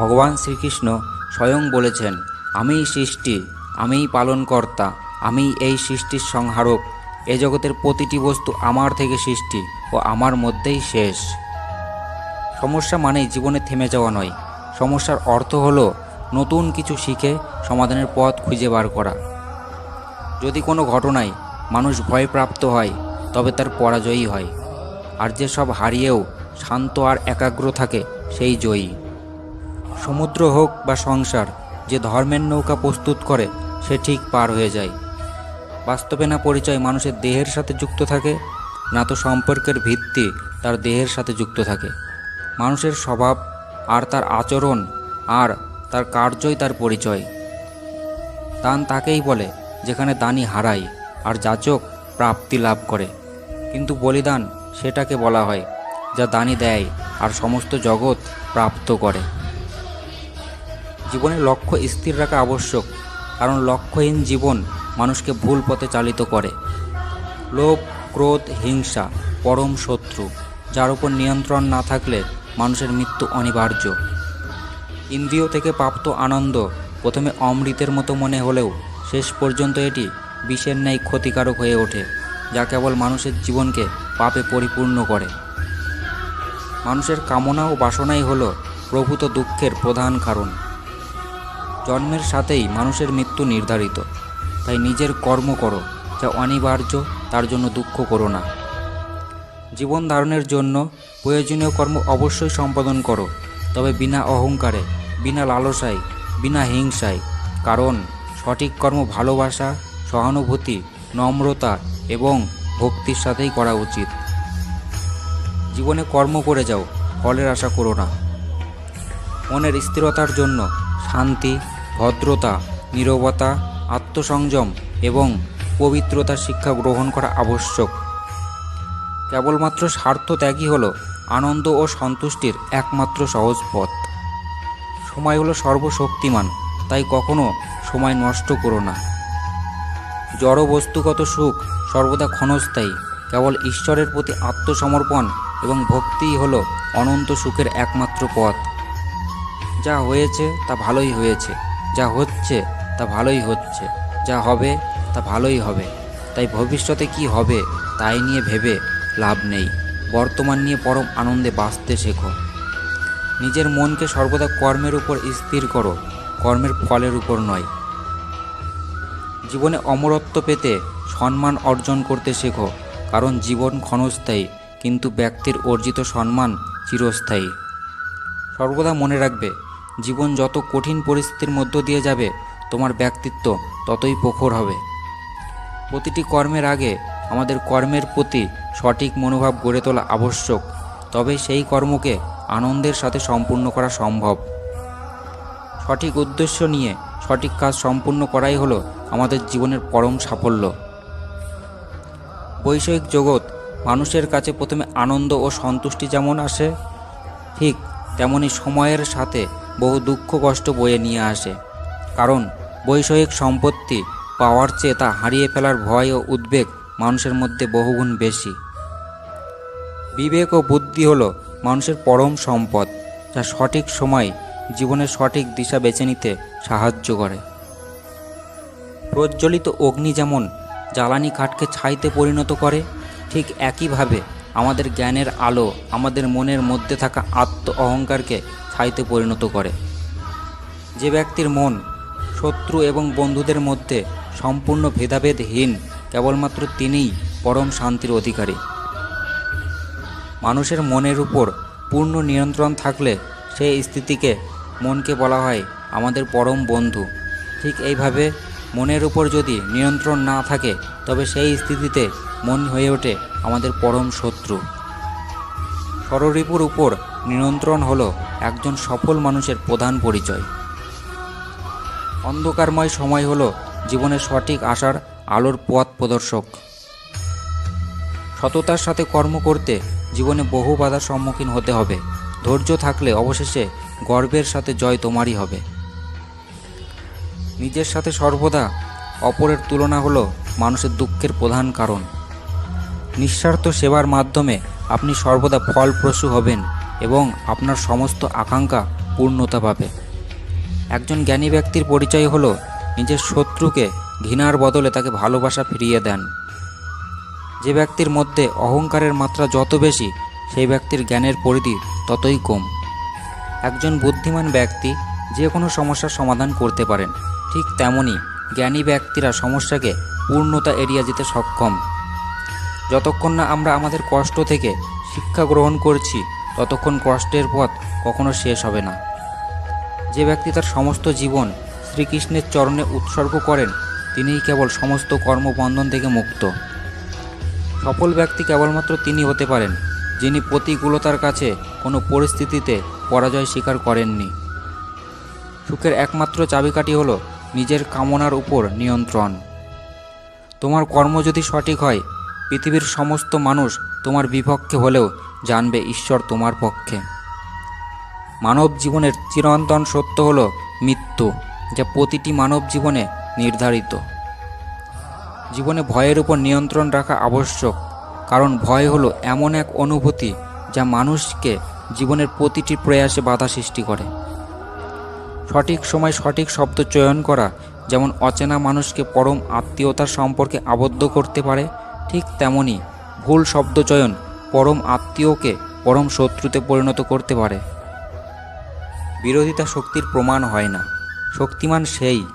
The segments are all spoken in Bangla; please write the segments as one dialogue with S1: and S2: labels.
S1: ভগবান শ্রীকৃষ্ণ স্বয়ং বলেছেন, আমিই সৃষ্টি, আমিই পালনকর্তা, আমিই এই সৃষ্টির সংহারক। এ জগতের প্রতিটি বস্তু আমার থেকে সৃষ্টি ও আমার মধ্যেই শেষ। সমস্যা মানেই জীবনে থেমে যাওয়া নয়। সমস্যার অর্থ হলো নতুন কিছু শিখে সমাধানের পথ খুঁজে বার করা। যদি কোনো ঘটনায় মানুষ ভয়প্রাপ্ত হয়, তবে তার পরাজয়ী হয়। আর যে সব হারিয়েও শান্ত আর একাগ্র থাকে, সেই জয়ী। সমুদ্র হোক বা সংসার, যে ধর্মের নৌকা প্রস্তুত করে, সে ঠিক পার হয়ে যায়। বাস্তবে না পরিচয় মানুষের দেহের সাথে যুক্ত থাকে, না তো সম্পর্কের ভিত্তি তার দেহের সাথে যুক্ত থাকে। মানুষের স্বভাব, আর তার আচরণ, আর তার কার্যই তার পরিচয়। দান তাকেই বলে, যেখানে দানি হারায়, আর যাচক প্রাপ্তি লাভ করে। কিন্তু বলিদান সেটাকে বলা হয়, যা দানি দেয়, আর সমস্ত জগৎ প্রাপ্ত করে। জীবনে লক্ষ্য স্থির রাখা আবশ্যক, কারণ লক্ষ্যহীন জীবন মানুষকে ভুল পথে চালিত করে। লোভ, ক্রোধ, হিংসা, পরম শত্রু, যার উপর নিয়ন্ত্রণ না থাকলে মানুষের মৃত্যু অনিবার্য। ইন্দ্রিয় থেকে প্রাপ্ত আনন্দ প্রথমে অমৃতের মতো মনে হলেও শেষ পর্যন্ত এটি বিষের ন্যায় ক্ষতিকারক হয়ে ওঠে, যা কেবল মানুষের জীবনকে পাপে পরিপূর্ণ করে। মানুষের কামনা ও বাসনাই হলো প্রভূত দুঃখের প্রধান কারণ। জন্মের সাথেই মানুষের মৃত্যু নির্ধারিত। তাই নিজের কর্ম করো, যা অনিবার্য, তার জন্য দুঃখ করো না। জীবন ধারণের জন্য প্রয়োজনীয় কর্ম অবশ্যই সম্পাদন করো, তবে বিনা অহংকারে, বিনা লালসায়, বিনা হিংসায়। কারণ সঠিক কর্ম ভালোবাসা, সহানুভূতি, নম্রতা এবং ভক্তির সাথেই করা উচিত। জীবনে কর্ম করে যাও, ফলের আশা করো না। মনের স্থিরতার জন্য শান্তি ভদ্রতা, নীরবতা, আত্মসংযম এবং পবিত্রতার শিক্ষা গ্রহণ করা আবশ্যক। কেবলমাত্র স্বার্থ ত্যাগই হল আনন্দ ও সন্তুষ্টির একমাত্র সহজ পথ। সময় হলো সর্বশক্তিমান, তাই কখনো সময় নষ্ট করো না। জড় বস্তুগত সুখ সর্বদা ক্ষণস্থায়ী, কেবল ঈশ্বরের প্রতি আত্মসমর্পণ এবং ভক্তিই হল অনন্ত সুখের একমাত্র পথ। যা হয়েছে তা ভালোই হয়েছে। যা হচ্ছে তা ভালোই হচ্ছে, যা হবে তা ভালোই হবে। তাই ভবিষ্যতে কি হবে তাই নিয়ে ভেবে লাভ নেই। বর্তমান নিয়ে পরম আনন্দে বাঁচতে শেখো। নিজের মনকে সর্বদা কর্মের উপর স্থির করো, কর্মের ফলের উপর নয়। জীবনে অমরত্ব পেতে সম্মান অর্জন করতে শেখো, কারণ জীবন ক্ষণস্থায়ী, কিন্তু ব্যক্তির অর্জিত সম্মান চিরস্থায়ী। সর্বদা মনে রাখবে জীবন যত কঠিন পরিস্থিতির মধ্য দিয়ে যাবে, তোমার ব্যক্তিত্ব ততই প্রখর হবে। প্রতিটি কর্মের আগে আমাদের কর্মের প্রতি সঠিক মনোভাব গড়ে তোলা আবশ্যক, তবে সেই কর্মকে আনন্দের সাথে সম্পূর্ণ করা সম্ভব। সঠিক উদ্দেশ্য নিয়ে সঠিক কাজ সম্পূর্ণ করাই হলো আমাদের জীবনের পরম সাফল্য। বৈষয়িক জগৎ মানুষের কাছে প্রথমে আনন্দ ও সন্তুষ্টি যেমন আসে, ঠিক তেমনি সময়ের সাথে বহু দুঃখ কষ্ট বয়ে নিয়ে আসে। কারণ বৈষয়িক সম্পত্তি পাওয়ার চেয়ে তা হারিয়ে ফেলার ভয় ও উদ্বেগ মানুষের মধ্যে বহুগুণ বেশি। বিবেক ও বুদ্ধি হলো মানুষের পরম সম্পদ, যা সঠিক সময় জীবনের সঠিক দিশা বেছে নিতে সাহায্য করে। প্রজ্বলিত অগ্নি যেমন জ্বালানি কাঠকে ছাইতে পরিণত করে, ঠিক একইভাবে আমাদের জ্ঞানের আলো আমাদের মনের মধ্যে থাকা আত্ম অহংকারকে ছাইতে পরিণত করে। যে ব্যক্তির মন শত্রু এবং বন্ধুদের মধ্যে সম্পূর্ণ ভেদাভেদহীন, কেবলমাত্র তিনিই পরম শান্তির অধিকারী। মানুষের মনের উপর পূর্ণ নিয়ন্ত্রণ থাকলে সেই স্থিতিকে মনকে বলা হয় আমাদের পরম বন্ধু। ঠিক এইভাবে মনের উপর যদি নিয়ন্ত্রণ না থাকে, তবে সেই স্থিতিতে মন হয়ে ওঠে আমাদের পরম শত্রু। ষড়রিপুর উপর নিয়ন্ত্রণ হলো একজন সফল মানুষের প্রধান পরিচয়। অন্ধকারময় সময় হলো জীবনের সঠিক আশার আলোর পথ প্রদর্শক। সততার সাথে কর্ম করতে জীবনে বহু বাধার সম্মুখীন হতে হবে। ধৈর্য থাকলে অবশেষে গর্বের সাথে জয় তোমারই হবে। নিজের সাথে সর্বদা অপরের তুলনা হলো মানুষের দুঃখের প্রধান কারণ। নিঃস্বার্থ সেবার মাধ্যমে আপনি সর্বদা ফলপ্রসূ হবেন। এবং আপনার সমস্ত আকাঙ্ক্ষা পূর্ণতা পাবে। একজন জ্ঞানী ব্যক্তির পরিচয় হলো নিজের শত্রুকে ঘৃণার বদলে তাকে ভালোবাসা ফিরিয়ে দেন। যে ব্যক্তির মধ্যে অহংকারের মাত্রা যত বেশি, সেই ব্যক্তির জ্ঞানের পরিধি ততই কম। একজন বুদ্ধিমান ব্যক্তি যে কোনো সমস্যার সমাধান করতে পারেন। ঠিক তেমনই জ্ঞানী ব্যক্তিরা সমস্যাকে পূর্ণতা এড়িয়ে যেতে সক্ষম। যতক্ষণ না আমরা আমাদের কষ্ট থেকে শিক্ষা গ্রহণ করছি ততক্ষণ কষ্টের পথ কখনো শেষ হবে না। যে ব্যক্তি তার সমস্ত জীবন শ্রীকৃষ্ণের চরণে উৎসর্গ করেন, তিনিই কেবল সমস্ত কর্মবন্ধন থেকে মুক্ত। সফল ব্যক্তি কেবলমাত্র তিনি হতে পারেন, যিনি প্রতিকূলতার কাছে কোনো পরিস্থিতিতে পরাজয় স্বীকার করেননি। সুখের একমাত্র চাবিকাঠি হলো নিজের কামনার উপর নিয়ন্ত্রণ। তোমার কর্ম যদি সঠিক হয়, পৃথিবীর সমস্ত মানুষ তোমার বিপক্ষে হলেও জানবে ঈশ্বর তোমার পক্ষে। মানব জীবনের চিরন্তন সত্য হল মৃত্যু, যা প্রতিটি মানব জীবনে নির্ধারিত। জীবনে ভয়ের উপর নিয়ন্ত্রণ রাখা আবশ্যক, কারণ ভয় হলো এমন এক অনুভূতি যা মানুষকে জীবনের প্রতিটি প্রয়াসে বাধা সৃষ্টি করে। সঠিক সময় সঠিক শব্দ চয়ন করা, যেমন অচেনা মানুষকে পরম আত্মীয়তার সম্পর্কে আবদ্ধ করতে পারে, ঠিক তেমনি ভুল শব্দ চয়ন পরম আত্মীয়কে পরম শত্রুতে পরিণত করতে পারে। বিরোধিতা শক্তির প্রমাণ হয় না। শক্তিমান সেই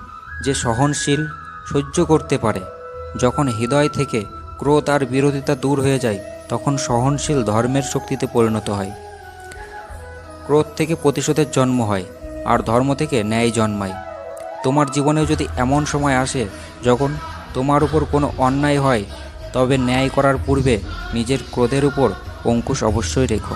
S1: যে সহনশীল, সহ্য করতে পারে। যখন হৃদয় থেকে ক্রোধ আর বিরোধিতা দূর হয়ে যায়, তখন সহনশীল ধর্মের শক্তিতে পরিণত হয়। ক্রোধ থেকে প্রতিশোধের জন্ম হয়, আর ধর্ম থেকে ন্যায় জন্মায়। তোমার জীবনেও যদি এমন সময় আসে যখন তোমার উপর কোনো অন্যায় হয় তবে ন্যায় করার পূর্বে নিজের ক্রোধের উপর অঙ্কুশ অবশ্যই রেখো।